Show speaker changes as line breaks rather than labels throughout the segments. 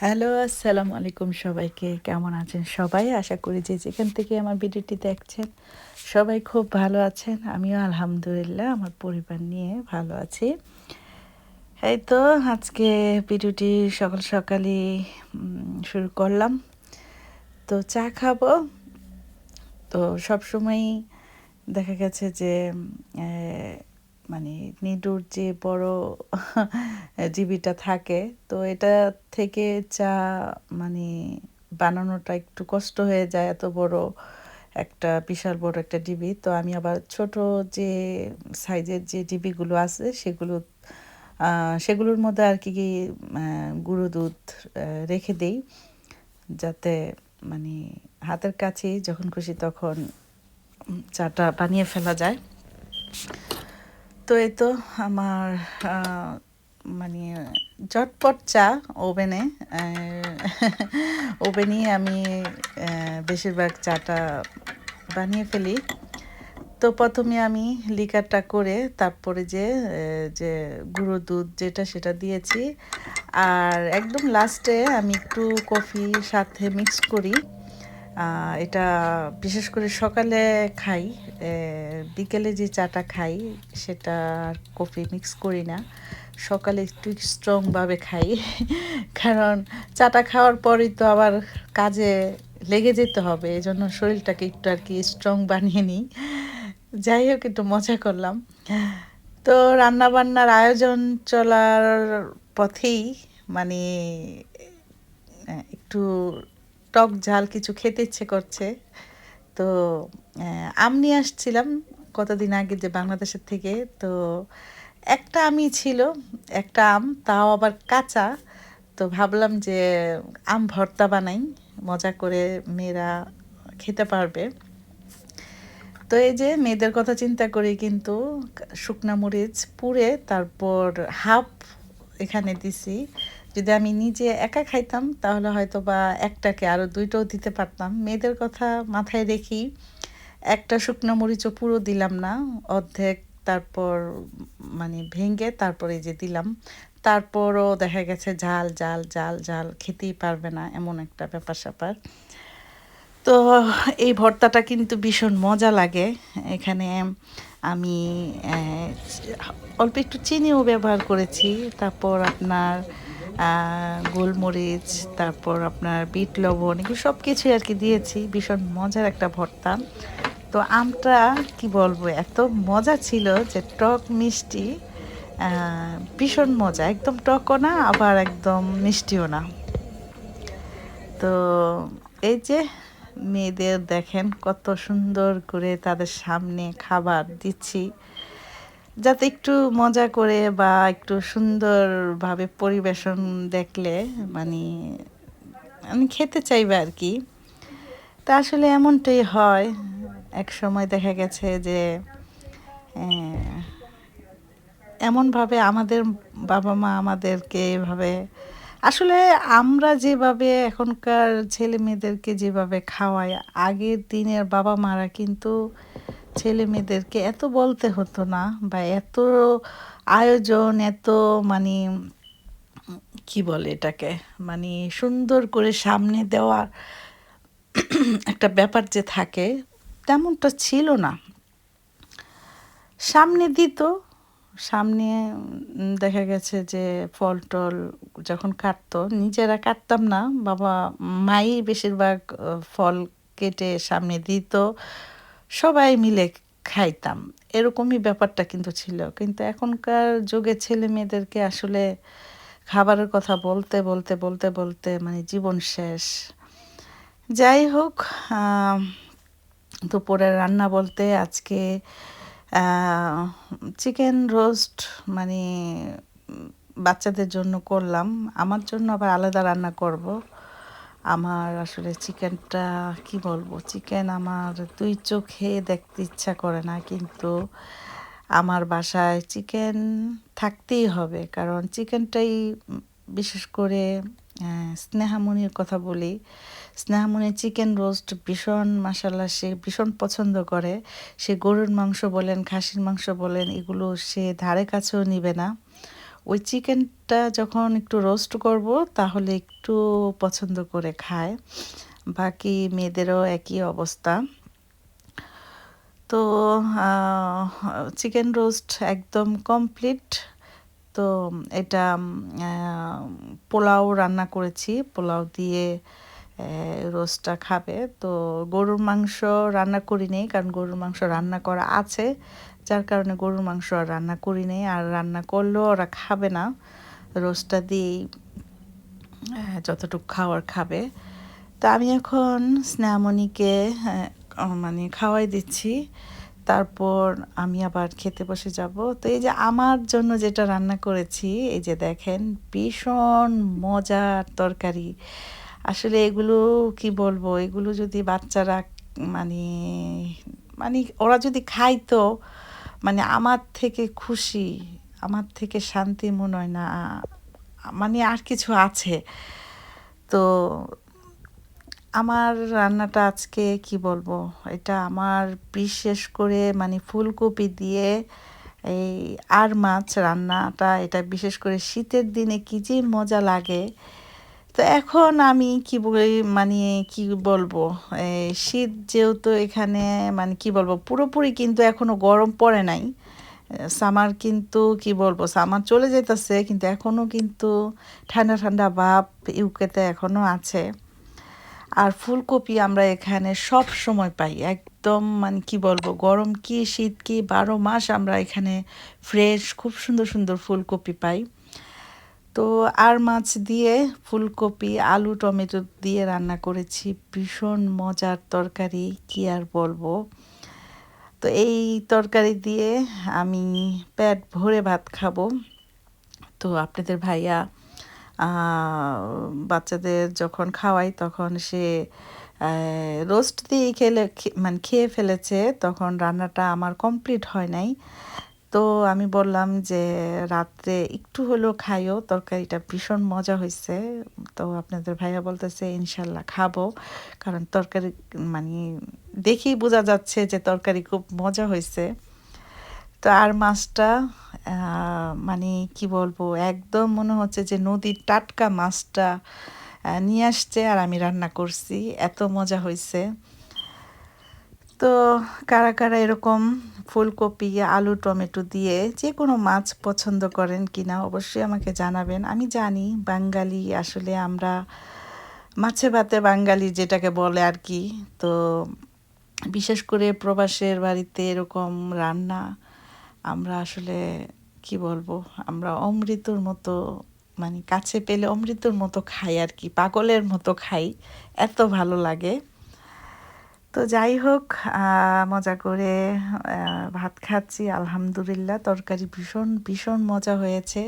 Hello, আসসালামু আলাইকুম সবাইকে। কেমন আছেন সবাই? আশা করি যে যেখান থেকে আমার ভিডিওটি দেখছেন, সবাই খুব ভালো আছেন। আমিও আলহামদুলিল্লাহ, আমার পরিবার নিয়ে ভালো আছি। এই তো, আজকে ভিডিওটি সকাল সকালই শুরু করলাম। তো চা খাব। তো সবসময়ই দেখা গেছে যে মানে নিডুর যে বড় জিবিটা থাকে, তো এটা থেকে চা মানে বানানোটা একটু কষ্ট হয়ে যায়, এত বড় একটা, বিশাল বড় একটা ডিবি। তো আমি আবার ছোট যে সাইজের যে ডিবিগুলো আছে, সেগুলো সেগুলোর মধ্যে আর কি গুঁড়ো দুধ রেখে দেই। যাতে মানে হাতের কাছেই যখন খুশি তখন চাটা বানিয়ে ফেলা যায়। তো এই তো আমার মানে ঝটপট চা ওভেনে ওভেনেই আমি বেশিরভাগ চাটা বানিয়ে ফেলি। তো প্রথমে আমি লিকারটা করে তারপরে যে যে গুঁড়ো দুধ যেটা সেটা দিয়েছি। আর একদম লাস্টে আমি একটু কফি সাথে মিক্স করি। এটা বিশেষ করে সকালে খাই বিকেলে যে চাটা খাই, সেটা কফি মিক্স করি না। সকালে একটু স্ট্রংভাবে খাই, কারণ চাটা খাওয়ার পরেই তো আবার কাজে লেগে যেতে হবে এই জন্য শরীরটাকে একটু আর কি স্ট্রং বানিয়ে নিই। যাই হোক, একটু মজা করলাম। তো রান্নাবান্নার আয়োজন চলার পথেই মানে একটু টক ঝাল কিছু খেতে ইচ্ছে করছে। তো আম নিয়ে আসছিলাম কতদিন আগে যে বাংলাদেশের থেকে। তো, একটা আমই ছিল, একটা আম, তাও আবার কাঁচা। তো ভাবলাম যে আম ভর্তা বানাই, মজা করে মেয়েরা খেতে পারবে। তো এই যে মেয়েদের কথা চিন্তা করে কিন্তু শুকনা মরিচ পুড়ে তারপর হাফ এখানে দিছি। যদি আমি নিজে একা খাইতাম, তাহলে হয়তো বা একটাকে আরও দুইটাও দিতে পারতাম। মেয়েদের কথা মাথায় রেখি, একটা শুকনো মরিচও পুরো দিলাম না, অর্ধেক তারপর মানে ভেঙে তারপরে যে দিলাম। তারপরও দেখা গেছে ঝাল জাল জাল জাল খেতেই পারবে না, এমন একটা ব্যাপার স্যাপার। তো এই ভর্তাটা কিন্তু ভীষণ মজা লাগে। এখানে আমি অল্প একটু চিনিও ব্যবহার করেছি। তারপর আপনার গোলমরিচ, তারপর আপনার বিট লবণ, এগুলো সব কিছুই আর কি দিয়েছি। ভীষণ মজার একটা ভর্তা। তো আমটা কি বলব, এত মজা ছিল যে টক মিষ্টি ভীষণ মজা। একদম টকও না, আবার একদম মিষ্টিও না। তো এই যে মেয়েদের দেখেন কত সুন্দর করে তাদের সামনে খাবার দিচ্ছি। যাতে একটু মজা করে বা একটু সুন্দরভাবে পরিবেশন দেখলে মানে আমি খেতে চাইবে আর কি তা আসলে এমনটাই হয়। এক সময় দেখা গেছে যে এমনভাবে আমাদের বাবা মা আমাদেরকে এভাবে, আসলে আমরা যেভাবে এখনকার ছেলে মেয়েদেরকে যেভাবে খাওয়াই, আগের দিনের বাবা মারা কিন্তু ছেলে মেয়েদেরকে এত বলতে হতো না বা এত আয়োজন, এত মানে কি বলে এটাকে মানে সুন্দর করে সামনে দেওয়ার একটা ব্যাপার যে থাকে, তেমনটা ছিল না। সামনে দিত, সামনে দেখা গেছে যে ফল টল যখন কাটতো, নিজেরা কাটতাম না, বাবা, মাই বেশিরভাগ ফল কেটে সামনে দিত। সবাই মিলে খাইতাম। এরকমই ব্যাপারটা কিন্তু ছিল। কিন্তু এখনকার যুগে ছেলে মেয়েদেরকে আসলে খাবারের কথা বলতে বলতে বলতে বলতে মানে জীবন শেষ। যাই হোক দুপুরের রান্না বলতে আজকে চিকেন রোস্ট মানে বাচ্চাদের জন্য করলাম। আমার জন্য আবার আলাদা রান্না করব। আমার আসলে চিকেনটা, কি বলব? চিকেন আমার দুই চোখে দেখতে ইচ্ছা করে না, কিন্তু আমার বাসায় চিকেন থাকতেই হবে। কারণ চিকেনটাই বিশেষ করে স্নেহামণির কথা বলি। স্নেহামণি চিকেন রোস্ট ভীষণ মাসাল্লা সে ভীষণ পছন্দ করে। সে গরুর মাংস বলেন, খাসির মাংস বলেন, এগুলো সে ধারে কাছেও নিবে না। ওই চিকেনটা যখন একটু রোস্ট করব, তাহলে একটু পছন্দ করে খায়। বাকি মেয়েদেরও একই অবস্থা। তো চিকেন রোস্ট একদম কমপ্লিট তো, এটা পোলাও রান্না করেছি। পোলাও দিয়ে রোস্টটা খাবে। তো, গরুর মাংস রান্না করিনি, কারণ গরুর মাংস রান্না করা আছে। যার কারণে গরুর মাংস আর রান্না করি নেই। আর রান্না করলেও ওরা খাবে না। রোস্টটা দিয়েই যতটুকু খাওয়ার খাবে। তা আমি এখন স্নেহামণিকে মানে খাওয়াই দিচ্ছি। তারপর আমি আবার খেতে বসে যাব। তো এই যে আমার জন্য যেটা রান্না করেছি, এই যে দেখেন, ভীষণ মজার তরকারি। আসলে এগুলো কি বলব? এগুলো যদি বাচ্চারা মানে মানে ওরা যদি খাইতো মানে আমার থেকে খুশি, আমার থেকে শান্তি মনে হয় না মানে আর কিছু আছে। তো আমার রান্নাটা আজকে কি বলব? এটা আমার বিশেষ করে মানে ফুলকপি দিয়ে এই আর মাছ রান্নাটা, এটা বিশেষ করে শীতের দিনে কী যে মজা লাগে। তো এখন আমি কি বলি মানে কি বলব শীত যেহেতু এখানে মানে কি বলব, পুরোপুরি কিন্তু এখনও গরম পড়ে নাই। সামার কিন্তু কি বলব সামার চলে যেতেছে কিন্তু এখনও কিন্তু ঠান্ডা ঠান্ডা ভাব ইউকেতে এখনও আছে। আর ফুলকপি আমরা এখানে সব সময় পাই, একদম মানে কি বলব, গরম কি শীত কি বারো মাস আমরা এখানে ফ্রেশ খুব সুন্দর সুন্দর ফুলকপি পাই। তো আর মাছ দিয়ে ফুলকপি, আলু, টমেটো দিয়ে রান্না করেছি। ভীষণ মজার তরকারি, কি আর বলব? তো এই তরকারি দিয়ে আমি পেট ভরে ভাত খাব। তো আপনাদের ভাইয়া বাচ্চাদের যখন খাওয়াই তখন সে রোস্ট দিয়ে খেলে মানে খেয়ে ফেলেছে। তখন রান্নাটা আমার কমপ্লিট হয় নাই। তো আমি বললাম যে, রাত্রে একটু হলেও খাইও, তরকারিটা ভীষণ মজা হয়েছে তো আপনাদের ভাইয়া বলতেছে, ইনশাল্লাহ খাব। কারণ তরকারি মানে দেখেই বোঝা যাচ্ছে যে তরকারি খুব মজা হয়েছে তো আর মাছটা মানে কি বলব, একদম মনে হচ্ছে যে নদীর টাটকা মাছটা নিয়ে আসছে আর আমি রান্না করছি। এত মজা হয়েছে তো কারা কারা এরকম ফুলকপি, আলু, টমেটো দিয়ে যে কোনো মাছ পছন্দ করেন কি না অবশ্যই আমাকে জানাবেন। আমি জানি বাঙালি, আসলে আমরা মাছে ভাতে বাঙালি যেটাকে বলে আর কি। তো বিশেষ করে প্রবাসের বাড়িতে এরকম রান্না, আমরা আসলে কি বলব, আমরা অমৃতর মতো মানে কাছে পেলে অমৃতর মতো খাই আর কি, পাগলের মতো খাই, এত ভালো লাগে। তো যাই হোক মজা করে ভাত খাচ্ছি, আলহামদুলিল্লাহ। তরকারি ভীষণ ভীষণ মজা হয়েছে।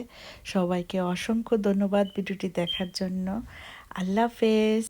সবাইকে অসংখ্য ধন্যবাদ ভিডিওটি দেখার জন্য। আল্লাহ হাফেজ।